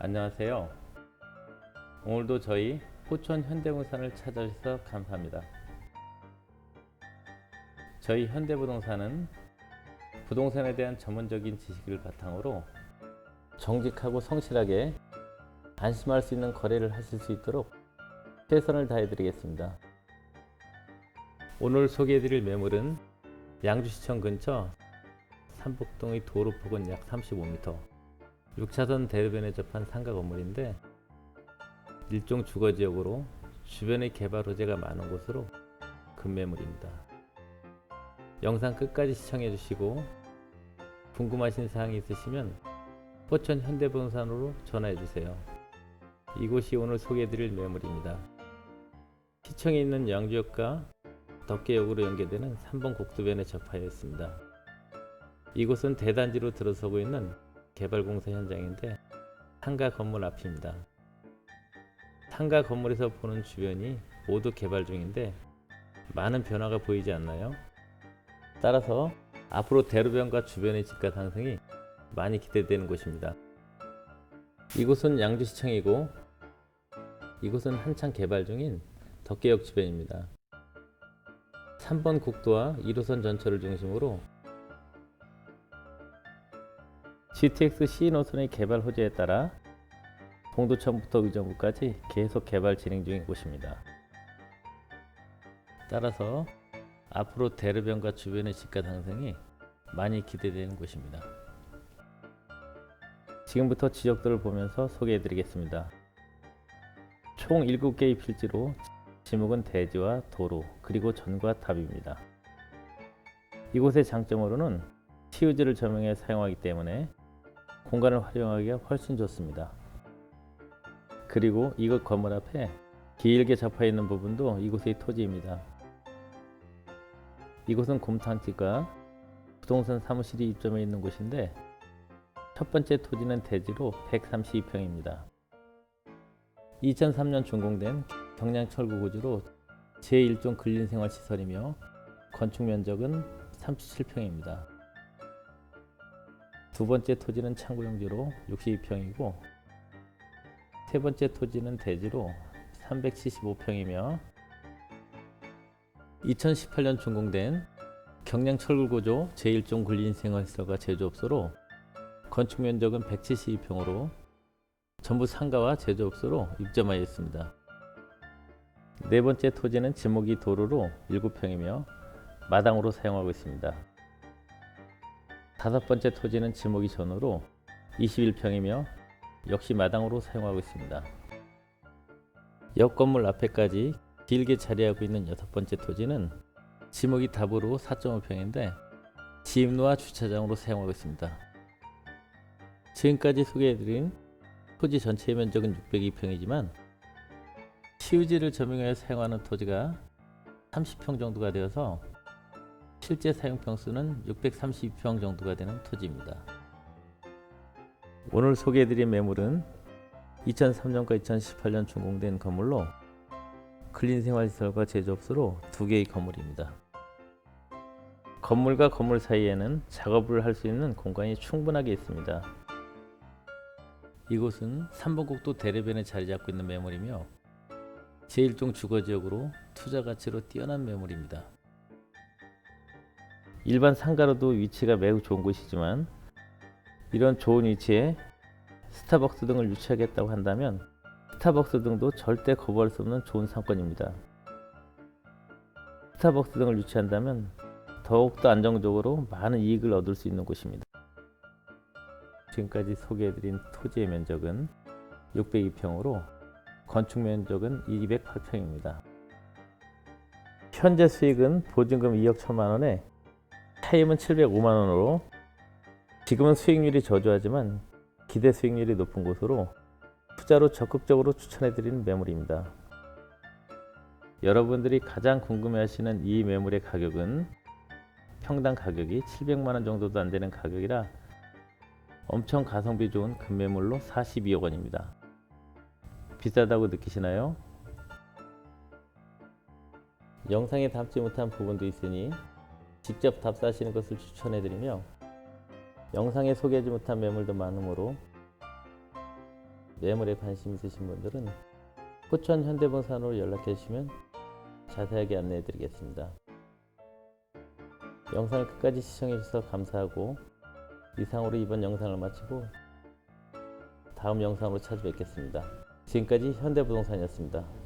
안녕하세요. 오늘도 저희 포천 현대부동산을 찾아주셔서 감사합니다. 저희 현대부동산은 부동산에 대한 전문적인 지식을 바탕으로 정직하고 성실하게 안심할 수 있는 거래를 하실 수 있도록 최선을 다해드리겠습니다. 오늘 소개해드릴 매물은 양주시청 근처 삼북동의 도로 폭은 약 35m, 6차선 대로변에 접한 상가 건물인데 일종 주거 지역으로 주변의 개발 호재가 많은 곳으로 급매물입니다. 영상 끝까지 시청해 주시고 궁금하신 사항이 있으시면 포천 현대부동산으로 전화해 주세요. 이곳이 오늘 소개해 드릴 매물입니다. 시청에 있는 양주역과 덕계역으로 연계되는 3번 국도변에 접하여 있습니다. 이곳은 대단지로 들어서고 있는 개발공사 현장인데 상가 건물 앞입니다. 상가 건물에서 보는 주변이 모두 개발 중인데 많은 변화가 보이지 않나요? 따라서 앞으로 대로변과 주변의 집가 상승이 많이 기대되는 곳입니다. 이곳은 양주시청이고 이곳은 한창 개발 중인 덕계역 주변입니다. 3번 국도와 1호선 전철을 중심으로 GTX C 노선의 개발 호재에 따라 동두천부터 의정부까지 계속 개발 진행 중인 곳입니다. 따라서 앞으로 대로변과 주변의 집가 상승이 많이 기대되는 곳입니다. 지금부터 지역들을 보면서 소개해 드리겠습니다. 총 7개의 필지로 지목은 대지와 도로 그리고 전과 답입니다. 이곳의 장점으로는 치유지를 조명해 사용하기 때문에 공간을 활용하기가 훨씬 좋습니다. 그리고 이곳 건물 앞에 길게 접해 있는 부분도 이곳의 토지입니다. 이곳은 곰탕지가 부동산 사무실이 입점해 있는 곳인데 첫 번째 토지는 대지로 132평입니다. 2003년 준공된 경량철구 구조로 제1종 근린생활시설이며 건축 면적은 37평입니다. 두 번째 토지는 창고용지로 62평이고 세 번째 토지는 대지로 375평이며 2018년 준공된 경량철구 구조 제1종 근린생활시설과 제조업소로 건축 면적은 172평으로 전부 상가와 제조업소로 입점하여 있습니다. 네 번째 토지는 지목이 도로로 7평이며 마당으로 사용하고 있습니다. 다섯 번째 토지는 지목이 전으로 21평이며 역시 마당으로 사용하고 있습니다. 옆 건물 앞에까지 길게 자리하고 있는 여섯 번째 토지는 지목이 답으로 4.5평인데 지임로와 주차장으로 사용하고 있습니다. 지금까지 소개해드린 토지 전체 면적은 602평이지만 치유지를 점용하여 사용하는 토지가 30평 정도가 되어서 실제 사용 평수는 632평 정도가 되는 토지입니다. 오늘 소개해드린 매물은 2003년과 2018년 준공된 건물로 근린생활시설과 제조업소로 두 개의 건물입니다. 건물과 건물 사이에는 작업을 할 수 있는 공간이 충분하게 있습니다. 이곳은 3번국도 대로변에 자리 잡고 있는 매물이며 제1종 주거지역으로 투자 가치로 뛰어난 매물입니다. 일반 상가로도 위치가 매우 좋은 곳이지만 이런 좋은 위치에 스타벅스 등을 유치하겠다고 한다면 스타벅스 등도 절대 거부할 수 없는 좋은 상권입니다. 스타벅스 등을 유치한다면 더욱더 안정적으로 많은 이익을 얻을 수 있는 곳입니다. 지금까지 소개해드린 토지의 면적은 602평으로 건축 면적은 208평입니다. 현재 수익은 보증금 2억 1천만 원에 차임은 705만 원으로 지금은 수익률이 저조하지만 기대 수익률이 높은 곳으로 투자로 적극적으로 추천해드리는 매물입니다. 여러분들이 가장 궁금해하시는 이 매물의 가격은 평당 가격이 700만 원 정도도 안 되는 가격이라 엄청 가성비 좋은 급매물로 42억 원입니다. 비싸다고 느끼시나요? 영상에 담지 못한 부분도 있으니 직접 답사하시는 것을 추천해드리며 영상에 소개하지 못한 매물도 많으므로 매물에 관심 있으신 분들은 포천 현대부동산으로 연락해 주시면 자세하게 안내해 드리겠습니다. 영상을 끝까지 시청해 주셔서 감사하고 이상으로 이번 영상을 마치고 다음 영상으로 찾아뵙겠습니다. 지금까지 현대부동산이었습니다.